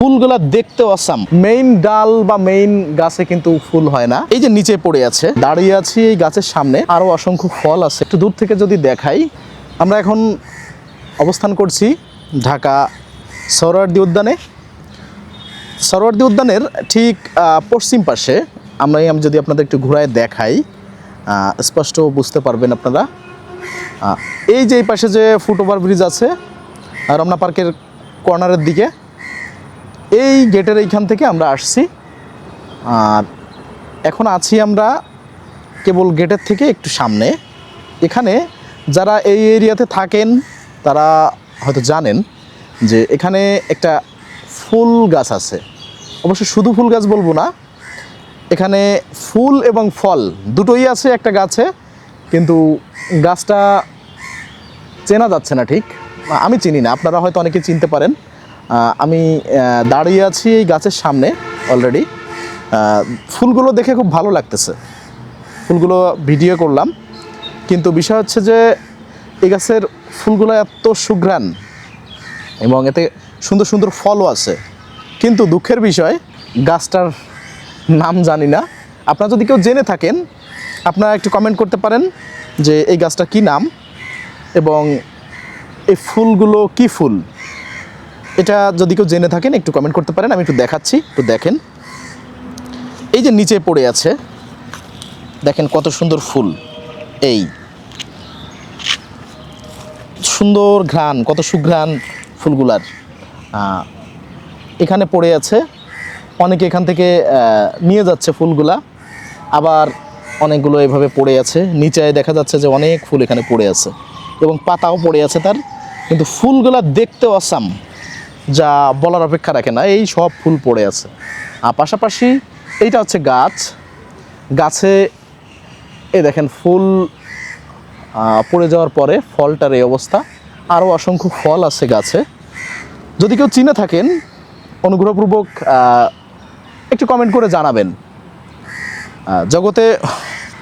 ফুলগুলা দেখতে awesome main ডাল বা মেইন গাছে কিন্তু ফুল হয় না। এই যে নিচে পড়ে আছে দাঁড়িয়ে আছি এই গাছের সামনে আরও অসংখ্য ফল আছে। একটু দূর থেকে যদি দেখাই আমরা এখন অবস্থান করছি ঢাকা সরোয়ার্দি উদ্যানে। সরোয়ার্দি উদ্যানের ঠিক পশ্চিম পাশে আমরা আমি যদি আপনাদের একটু ঘুরায় দেখাই স্পষ্ট বুঝতে পারবেন আপনারা। এই যে এই পাশে যে ফুট ওভার ব্রিজ আছে রমনা পার্কের কর্নারের দিকে এই গেটের এইখান থেকে আমরা আসছি। আর এখন আছি আমরা কেবল গেটের থেকে একটু সামনে। এখানে যারা এই এরিয়াতে থাকেন, তারা হয়তো জানেন যে এখানে একটা ফুল গাছ আছে। অবশ্য শুধু ফুল গাছ বলব না, এখানে ফুল এবং ফল দুটোই আছে একটা গাছে, কিন্তু গাছটা চেনা যাচ্ছে না ঠিক। আমি চিনি না, আপনারা হয়তো অনেকে চিনতে পারেন। আমি দাঁড়িয়ে আছি এই গাছের সামনে অলরেডি ফুলগুলো দেখে খুব ভালো লাগতেছে। ফুলগুলো ভিডিও করলাম। কিন্তু বিষয় হচ্ছে যে, এই গাছের ফুলগুলো এত সুঘ্রাণ এবং এতে সুন্দর সুন্দর ফলও আছে। কিন্তু দুঃখের বিষয়, গাছটার নাম জানি না। আপনারা যদি কেউ জেনে থাকেন, আপনারা একটু কমেন্ট করতে পারেন যে এই গাছটা কি নাম এবং এই ফুলগুলো কি ফুল? এটা যদি কেউ জেনে থাকেন, একটু কমেন্ট করতে পারেন, আমি একটু দেখাচ্ছি, একটু দেখেন। এই যে নিচে পড়ে আছে, দেখেন কত সুন্দর ফুল। এই সুন্দর ঘ্রাণ, কত সুঘ্রাণ ফুলগুলার। এখানে পড়ে আছে, অনেকে এখান থেকে নিয়ে যাচ্ছে ফুলগুলা, আবার অনেকগুলো এভাবে পড়ে আছে। নিচে দেখা যাচ্ছে যে অনেক ফুল এখানে পড়ে আছে, এবং পাতাও পড়ে আছে তার, কিন্তু ফুলগুলা দেখতে অসাম। যা বলার অপেক্ষা রাখে না, এই সব ফুল পড়ে আছে। আর পাশাপাশি এইটা হচ্ছে গাছ। গাছে এই দেখেন ফুল পড়ে যাওয়ার পরে ফলটার এই অবস্থা। আরও অসংখ্য ফল আছে গাছে। যদি কেউ চিনে থাকেন, অনুগ্রহপূর্বক একটু কমেন্ট করে জানাবেন। জগতে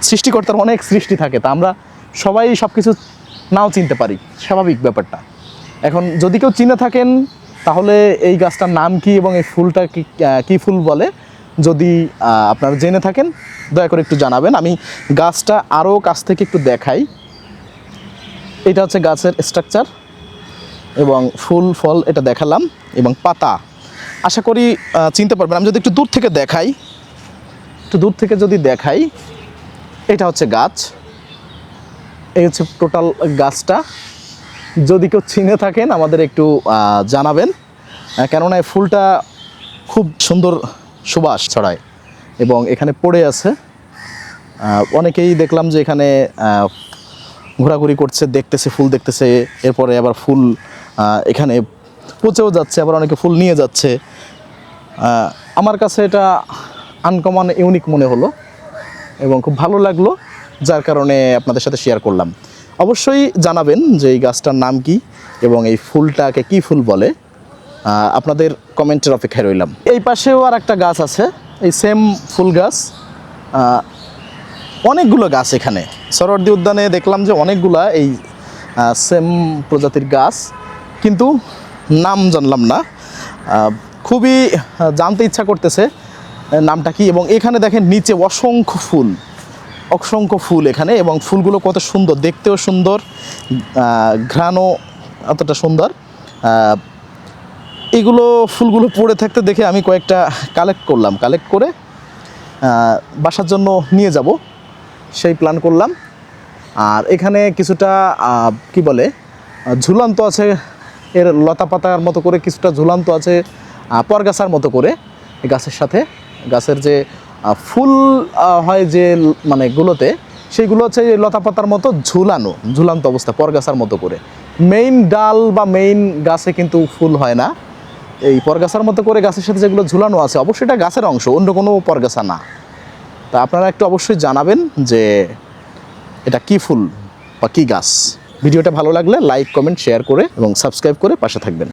সৃষ্টিকর্তার অনেক সৃষ্টি থাকে, তা আমরা সবাই সব কিছু নাও চিনতে পারি। স্বাভাবিক ব্যাপারটা। এখন যদি কেউ চিনে থাকেন তাহলে এই গাছটার নাম কি এবং এই ফুলটা কি কি ফুল বলে? যদি আপনারা জেনে থাকেন, দয়া করে একটু জানাবেন। আমি গাছটা আরও কাছ থেকে একটু দেখাই। এটা হচ্ছে গাছের স্ট্রাকচার এবং ফুল, ফল এটা দেখালাম এবং পাতা। আশা করি চিনতে পারবেন। আমি যদি একটু দূর থেকে দেখাই, একটু দূর থেকে যদি দেখাই, এটা হচ্ছে গাছ। এই হচ্ছে টোটাল গাছটা। যদি কেউ চিনে থাকেন, আমাদের একটু জানাবেন। কেননা এই ফুলটা খুব সুন্দর সুবাস ছড়ায় এবং এখানে পড়ে আছে। অনেকেই দেখলাম যে এখানে ঘোরাঘুরি করছে, দেখতেছে, ফুল দেখতেছে, এরপরে আবার ফুল এখানে পচেও যাচ্ছে, আবার অনেকে ফুল নিয়ে যাচ্ছে। আমার কাছে এটা আনকমন ইউনিক মনে হলো এবং খুব ভালো লাগল, যার কারণে আপনাদের সাথে শেয়ার করলাম। অবশ্যই জানাবেন যে এই গাছটার নাম কি এবং এই ফুলটাকে কি ফুল বলে। আপনাদের কমেন্টের অপেক্ষায় রইলাম। এই পাশেও আর একটা গাছ আছে, এই সেম ফুল গাছ। অনেকগুলো গাছ এখানে। সরোয়ার্দি উদ্যানে দেখলাম যে অনেকগুলা এই সেম প্রজাতির গাছ, কিন্তু নাম জানলাম না। খুবই জানতে ইচ্ছা করতেছে নামটা কি? এবং এখানে দেখেন নিচে অসংখ্য ফুল। অসংখ্য ফুল এখানে এবং ফুলগুলো কত সুন্দর, দেখতেও সুন্দর ঘ্রাণও অতটা সুন্দর। এগুলো ফুলগুলো পড়ে থাকতে দেখে আমি কয়েকটা কালেক্ট করলাম কালেক্ট করে বাসার জন্য নিয়ে যাব। সেই প্ল্যান করলাম। আর এখানে কিছুটা কি বলে, ঝুলন্ত আছে এর লতা পাতার মতো করে, কিছুটা ঝুলন্ত আছে পরগাছার মতো করে, গাছের সাথে। গাছের যে ফুল হয় যে মানে গুলোতে, সেইগুলো হচ্ছে এই লতা পাতার মতো ঝুলানো, ঝুলান্ত অবস্থা, পরগাছার মতো করে। মেইন ডাল বা মেইন গাছে কিন্তু ফুল হয় না। এই পরগাছার মতো করে গাছের সাথে যেগুলো ঝুলানো আছে, অবশ্যই এটা গাছের অংশ, অন্য কোনো পরগাছা না। তা আপনারা একটু অবশ্যই জানাবেন যে এটা কি ফুল বা কী গাছ। ভিডিওটা ভালো লাগলে লাইক, কমেন্ট, শেয়ার করে এবং সাবস্ক্রাইব করে পাশে থাকবেন।